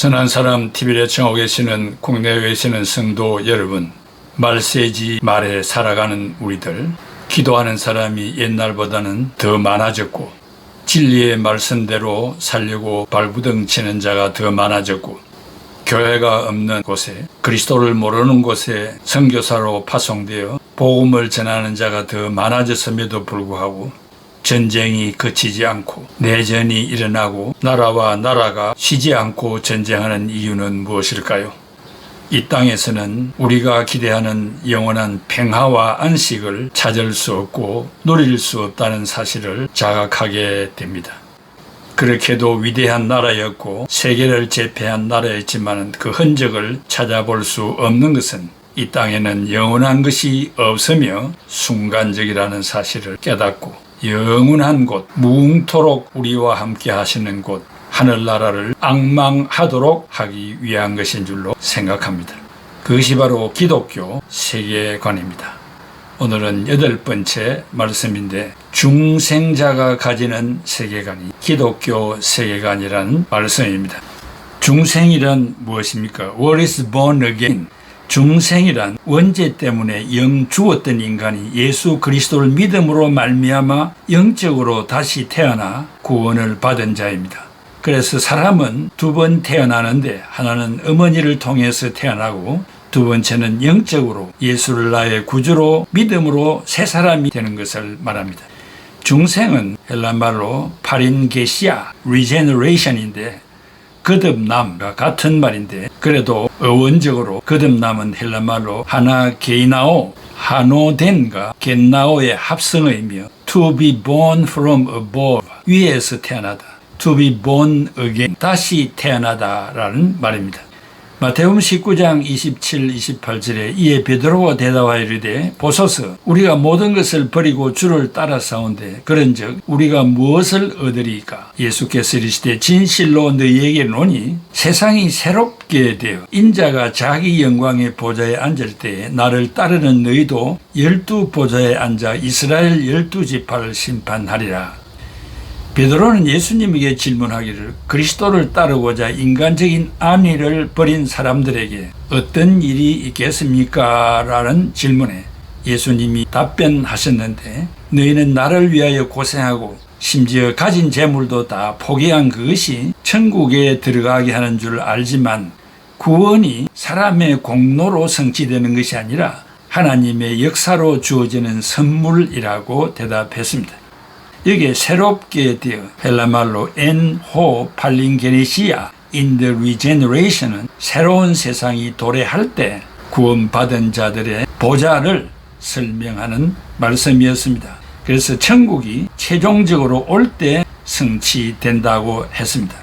선한 사람 TV를 청하고 계시는 국내에 계시는 성도 여러분, 말세지 말에 살아가는 우리들, 기도하는 사람이 옛날보다는 더 많아졌고, 진리의 말씀대로 살려고 발부둥 치는 자가 더 많아졌고, 교회가 없는 곳에 그리스도를 모르는 곳에 선교사로 파송되어 복음을 전하는 자가 더 많아졌음에도 불구하고 전쟁이 그치지 않고 내전이 일어나고 나라와 나라가 쉬지 않고 전쟁하는 이유는 무엇일까요? 이 땅에서는 우리가 기대하는 영원한 평화와 안식을 찾을 수 없고 누릴 수 없다는 사실을 자각하게 됩니다. 그렇게도 위대한 나라였고 세계를 제패한 나라였지만 그 흔적을 찾아볼 수 없는 것은 이 땅에는 영원한 것이 없으며 순간적이라는 사실을 깨닫고 영원한 곳, 무웅토록 우리와 함께 하시는 곳, 하늘나라를 악망하도록 하기 위한 것인 줄로 생각합니다. 그것이 바로 기독교 세계관입니다. 오늘은 여덟 번째 말씀인데 중생자가 가지는 세계관이 기독교 세계관이라는 말씀입니다. 중생이란 무엇입니까? What is born again? 중생이란 원죄 때문에 영 죽었던 인간이 예수 그리스도를 믿음으로 말미암아 영적으로 다시 태어나 구원을 받은 자입니다. 그래서 사람은 두 번 태어나는데 하나는 어머니를 통해서 태어나고 두 번째는 영적으로 예수를 나의 구주로 믿음으로 새 사람이 되는 것을 말합니다. 중생은 헬란말로 파린게시아, regeneration인데 거듭남과 같은 말인데 그래도 어원적으로 거듭남은 헬라말로 하나 게이나오 하노덴과 겐나오의 합성어이며 to be born from above 위에서 태어나다 to be born again 다시 태어나다라는 말입니다. 마태음 19장 27, 28절에 이에 베드로가 대답하여 이르되 보소서 우리가 모든 것을 버리고 주를 따라 싸운데 그런즉 우리가 무엇을 얻으리까? 예수께서 이르시되 진실로 너희에게 노니 세상이 새롭게 되어 인자가 자기 영광의 보좌에 앉을 때에 나를 따르는 너희도 열두 보좌에 앉아 이스라엘 열두 지파를 심판하리라 베드로는 예수님에게 질문하기를 그리스도를 따르고자 인간적인 안위를 버린 사람들에게 어떤 일이 있겠습니까? 라는 질문에 예수님이 답변하셨는데 너희는 나를 위하여 고생하고 심지어 가진 재물도 다 포기한 그것이 천국에 들어가게 하는 줄 알지만 구원이 사람의 공로로 성취되는 것이 아니라 하나님의 역사로 주어지는 선물이라고 대답했습니다. 여기에 새롭게 되어 헬라말로 엔호 팔린게네시아 in regeneration은 새로운 세상이 도래할 때 구원받은 자들의 보좌를 설명하는 말씀이었습니다. 그래서 천국이 최종적으로 올 때 성취된다고 했습니다.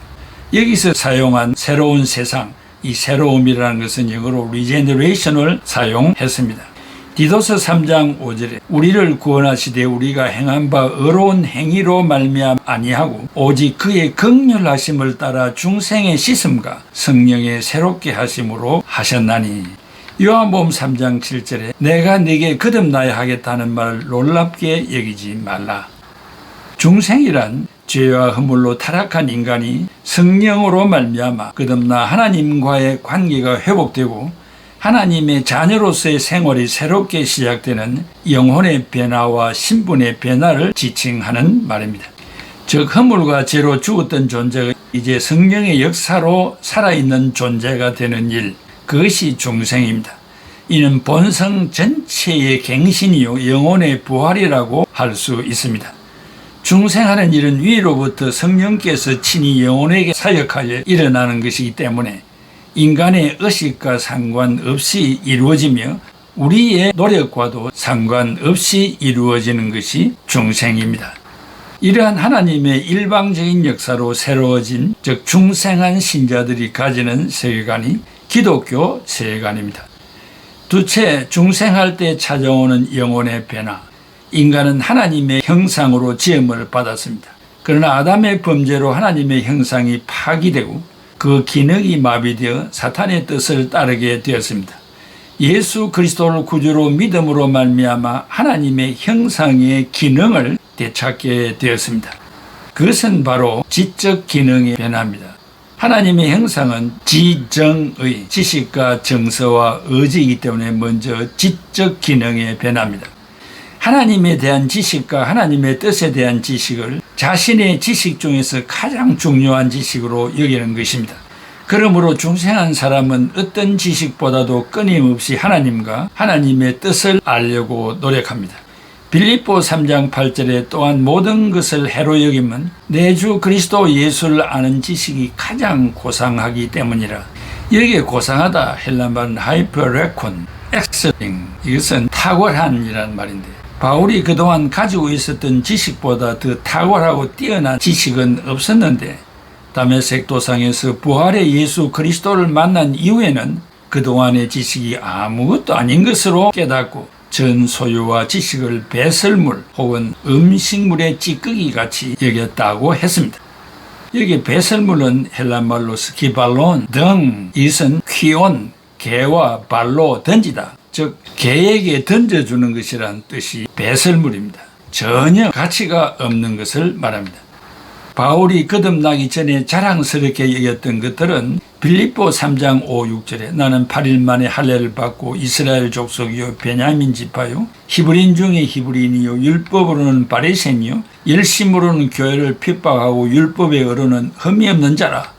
여기서 사용한 새로운 세상, 이 새로움이라는 것은 영어로 regeneration을 사용했습니다. 디도서 3장 5절에 우리를 구원하시되 우리가 행한 바 의로운 행위로 말미암 아니하고 오직 그의 극렬하심을 따라 중생의 씻음과 성령의 새롭게 하심으로 하셨나니 요한복음 3장 7절에 내가 네게 거듭나야 하겠다는 말을 놀랍게 여기지 말라. 중생이란 죄와 허물로 타락한 인간이 성령으로 말미암아 거듭나 하나님과의 관계가 회복되고 하나님의 자녀로서의 생활이 새롭게 시작되는 영혼의 변화와 신분의 변화를 지칭하는 말입니다. 즉 허물과 죄로 죽었던 존재가 이제 성령의 역사로 살아있는 존재가 되는 일, 그것이 중생입니다. 이는 본성 전체의 갱신이요 영혼의 부활이라고 할 수 있습니다. 중생하는 일은 위로부터 성령께서 친히 영혼에게 사역하여 일어나는 것이기 때문에 인간의 의식과 상관없이 이루어지며 우리의 노력과도 상관없이 이루어지는 것이 중생입니다. 이러한 하나님의 일방적인 역사로 새로워진 즉 중생한 신자들이 가지는 세계관이 기독교 세계관입니다. 두째 중생할 때 찾아오는 영혼의 변화. 인간은 하나님의 형상으로 지음을 받았습니다. 그러나 아담의 범죄로 하나님의 형상이 파기되고 그 기능이 마비되어 사탄의 뜻을 따르게 되었습니다. 예수 그리스도를 구주로 믿음으로 말미암아 하나님의 형상의 기능을 되찾게 되었습니다. 그것은 바로 지적 기능의 변화입니다. 하나님의 형상은 지정의 지식과 정서와 의지이기 때문에 먼저 지적 기능에 변합니다. 하나님에 대한 지식과 하나님의 뜻에 대한 지식을 자신의 지식 중에서 가장 중요한 지식으로 여기는 것입니다. 그러므로 중생한 사람은 어떤 지식보다도 끊임없이 하나님과 하나님의 뜻을 알려고 노력합니다. 빌립보 3장 8절에 또한 모든 것을 해로 여김은 내주 그리스도 예수를 아는 지식이 가장 고상하기 때문이라. 여기에 고상하다 헬라말은 하이퍼레콘, 엑셀링 이것은 탁월한이라는 말인데 바울이 그동안 가지고 있었던 지식보다 더 탁월하고 뛰어난 지식은 없었는데 다메섹 도상에서 부활의 예수 그리스도를 만난 이후에는 그동안의 지식이 아무것도 아닌 것으로 깨닫고 전 소유와 지식을 배설물 혹은 음식물의 찌꺼기 같이 여겼다고 했습니다. 여기 배설물은 헬란말로 스키발론 등 이것은 퀴온 개와 발로 던지다 즉 개에게 던져주는 것이란 뜻이 배설물입니다. 전혀 가치가 없는 것을 말합니다. 바울이 거듭나기 전에 자랑스럽게 여겼던 것들은 빌립보 3장 5, 6절에 나는 8일 만에 할례를 받고 이스라엘 족속이요 베냐민 지파요 히브리인 중에 히브리인이요 율법으로는 바리새인이요 열심으로는 교회를 핍박하고 율법에 어르는 흠이 없는 자라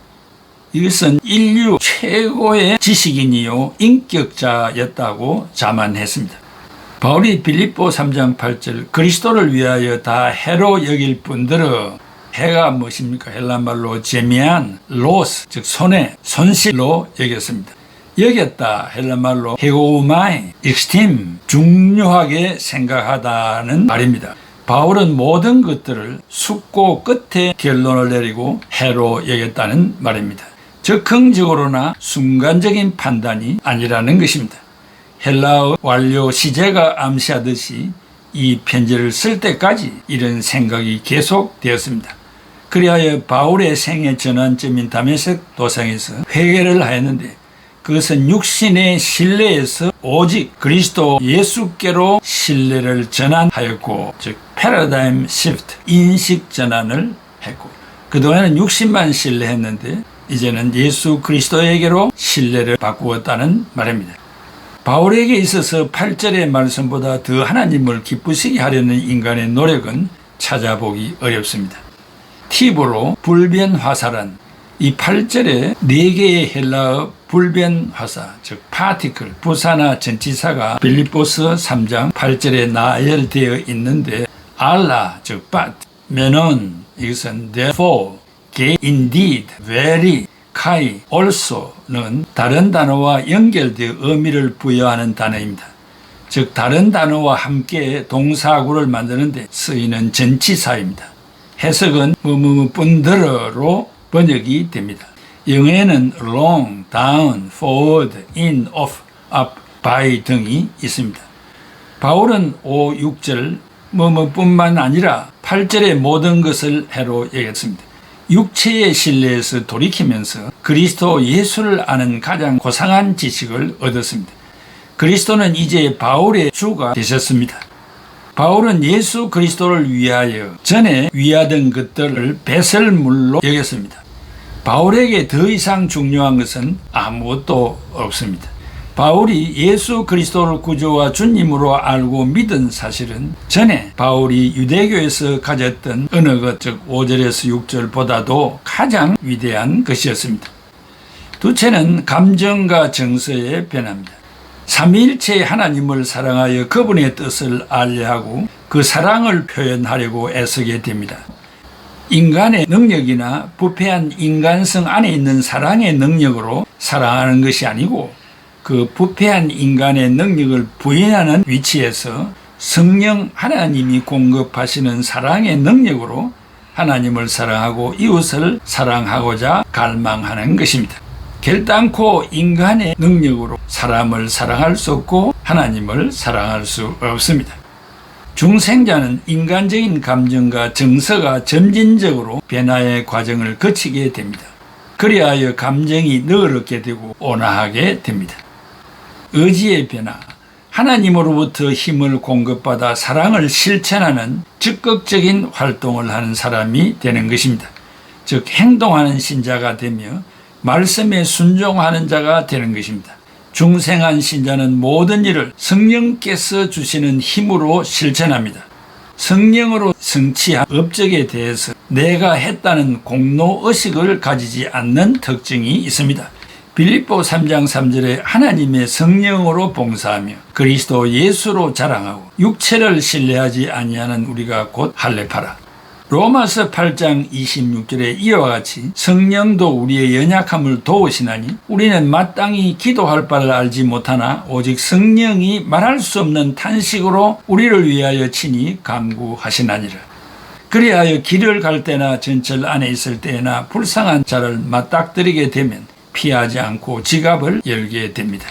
이것은 인류 최고의 지식인이요 인격자였다고 자만했습니다. 바울이 빌립보 3장 8절 그리스도를 위하여 다 해로 여길 분들은 해가 무엇입니까? 헬란말로 제미안, 로스, 즉 손해, 손실로 여겼습니다. 여겼다 헬란말로 헤고마이, 익스팀, 중요하게 생각하다는 말입니다. 바울은 모든 것들을 숙고 끝에 결론을 내리고 해로 여겼다는 말입니다. 적흥적으로나 순간적인 판단이 아니라는 것입니다. 헬라어 완료 시제가 암시하듯이 이 편지를 쓸 때까지 이런 생각이 계속되었습니다. 그리하여 바울의 생애 전환점인 다메섹 도상에서 회개를 하였는데 그것은 육신의 신뢰에서 오직 그리스도 예수께로 신뢰를 전환하였고 즉 패러다임 시프트 인식 전환을 했고 그동안은 육신만 신뢰했는데 이제는 예수 그리스도에게로 신뢰를 바꾸었다는 말입니다. 바울에게 있어서 8절의 말씀보다 더 하나님을 기쁘시게 하려는 인간의 노력은 찾아보기 어렵습니다. 팁으로 불변화사란 이 8절에 4개의 헬라어 불변 화사, 즉 파티클, 부사나 전치사가 빌리포스 3장 8절에 나열되어 있는데 알라, 즉 but, 면은 이것은 therefore, 게 indeed, very, kai, also는 다른 단어와 연결되어 의미를 부여하는 단어입니다. 즉 다른 단어와 함께 동사구를 만드는 데 쓰이는 전치사입니다. 해석은 뭐뭐뭐 뿐더러로 번역이 됩니다. 영어에는 long, down, forward, in, off, up, by 등이 있습니다. 바울은 5, 6절 뭐뭐뿐만 아니라 8절의 모든 것을 해로 여겼습니다. 육체의 신뢰에서 돌이키면서 그리스도 예수를 아는 가장 고상한 지식을 얻었습니다. 그리스도는 이제 바울의 주가 되셨습니다. 바울은 예수 그리스도를 위하여 전에 위하던 것들을 배설물로 여겼습니다. 바울에게 더 이상 중요한 것은 아무것도 없습니다. 바울이 예수 그리스도를 구주와 주님으로 알고 믿은 사실은 전에 바울이 유대교에서 가졌던 어느 것, 즉 5절에서 6절보다도 가장 위대한 것이었습니다. 두째는 감정과 정서의 변화입니다. 삼위일체 하나님을 사랑하여 그분의 뜻을 알려 하고 그 사랑을 표현하려고 애쓰게 됩니다. 인간의 능력이나 부패한 인간성 안에 있는 사랑의 능력으로 사랑하는 것이 아니고 그 부패한 인간의 능력을 부인하는 위치에서 성령 하나님이 공급하시는 사랑의 능력으로 하나님을 사랑하고 이웃을 사랑하고자 갈망하는 것입니다. 결단코 인간의 능력으로 사람을 사랑할 수 없고 하나님을 사랑할 수 없습니다. 중생자는 인간적인 감정과 정서가 점진적으로 변화의 과정을 거치게 됩니다. 그리하여 감정이 너그럽게 되고 온화하게 됩니다. 의지의 변화, 하나님으로부터 힘을 공급받아 사랑을 실천하는 적극적인 활동을 하는 사람이 되는 것입니다. 즉 행동하는 신자가 되며 말씀에 순종하는 자가 되는 것입니다. 중생한 신자는 모든 일을 성령께서 주시는 힘으로 실천합니다. 성령으로 성취한 업적에 대해서 내가 했다는 공로 의식을 가지지 않는 특징이 있습니다. 빌립보 3장 3절에 하나님의 성령으로 봉사하며 그리스도 예수로 자랑하고 육체를 신뢰하지 아니하는 우리가 곧 할례파라. 로마서 8장 26절에 이와 같이 성령도 우리의 연약함을 도우시나니 우리는 마땅히 기도할 바를 알지 못하나 오직 성령이 말할 수 없는 탄식으로 우리를 위하여 친히 간구하시나니라. 그리하여 길을 갈 때나 전철 안에 있을 때나 불쌍한 자를 맞닥뜨리게 되면 피하지 않고 지갑을 열게 됩니다.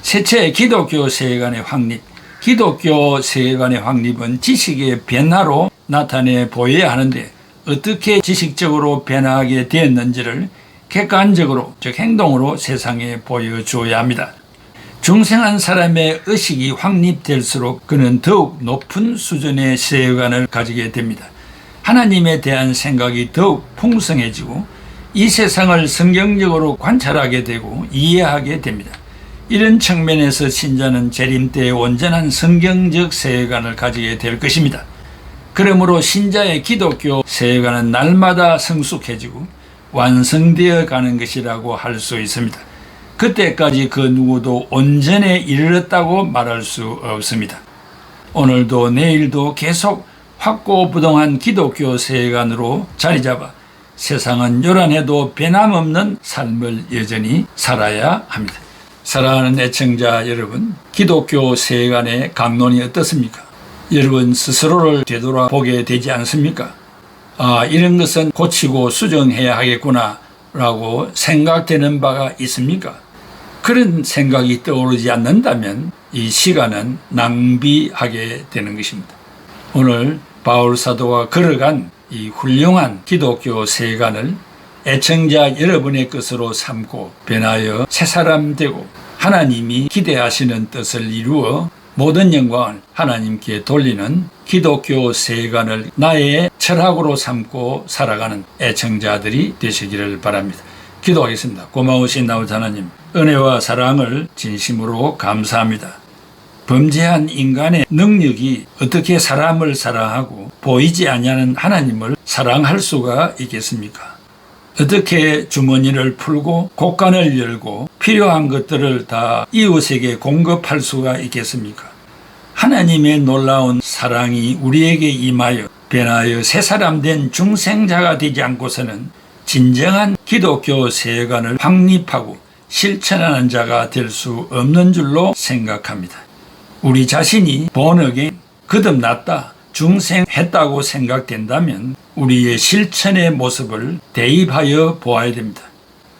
셋째, 기독교 세계관의 확립. 기독교 세계관의 확립은 지식의 변화로 나타내 보여야 하는데 어떻게 지식적으로 변화하게 되었는지를 객관적으로 즉 행동으로 세상에 보여줘야 합니다. 중생한 사람의 의식이 확립될수록 그는 더욱 높은 수준의 세계관을 가지게 됩니다. 하나님에 대한 생각이 더욱 풍성해지고 이 세상을 성경적으로 관찰하게 되고 이해하게 됩니다. 이런 측면에서 신자는 재림 때의 온전한 성경적 세계관을 가지게 될 것입니다. 그러므로 신자의 기독교 세계관은 날마다 성숙해지고 완성되어 가는 것이라고 할 수 있습니다. 그때까지 그 누구도 온전에 이르렀다고 말할 수 없습니다. 오늘도 내일도 계속 확고부동한 기독교 세계관으로 자리 잡아 세상은 요란해도 변함없는 삶을 여전히 살아야 합니다. 사랑하는 애청자 여러분, 기독교 세계관의 강론이 어떻습니까? 여러분 스스로를 되돌아보게 되지 않습니까? 아, 이런 것은 고치고 수정해야 하겠구나 라고 생각되는 바가 있습니까? 그런 생각이 떠오르지 않는다면 이 시간은 낭비하게 되는 것입니다. 오늘 바울 사도가 걸어간 이 훌륭한 기독교 세간을 애청자 여러분의 것으로 삼고 변하여 새 사람 되고 하나님이 기대하시는 뜻을 이루어 모든 영광을 하나님께 돌리는 기독교 세간을 나의 철학으로 삼고 살아가는 애청자들이 되시기를 바랍니다. 기도하겠습니다. 고마우신 나우 하나님, 은혜와 사랑을 진심으로 감사합니다. 범죄한 인간의 능력이 어떻게 사람을 사랑하고 보이지 아니하는 하나님을 사랑할 수가 있겠습니까? 어떻게 주머니를 풀고 곳간을 열고 필요한 것들을 다 이웃에게 공급할 수가 있겠습니까? 하나님의 놀라운 사랑이 우리에게 임하여 변하여 새 사람 된 중생자가 되지 않고서는 진정한 기독교 세관을 확립하고 실천하는 자가 될 수 없는 줄로 생각합니다. 우리 자신이 번역에 거듭났다, 중생했다고 생각된다면 우리의 실천의 모습을 대입하여 보아야 됩니다.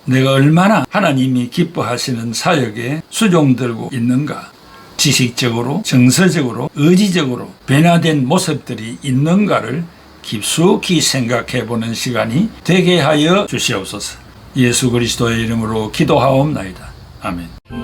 내가 얼마나 하나님이 기뻐하시는 사역에 수종들고 있는가? 지식적으로, 정서적으로, 의지적으로 변화된 모습들이 있는가를 깊숙이 생각해 보는 시간이 되게 하여 주시옵소서. 예수 그리스도의 이름으로 기도하옵나이다. 아멘.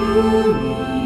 Ooh.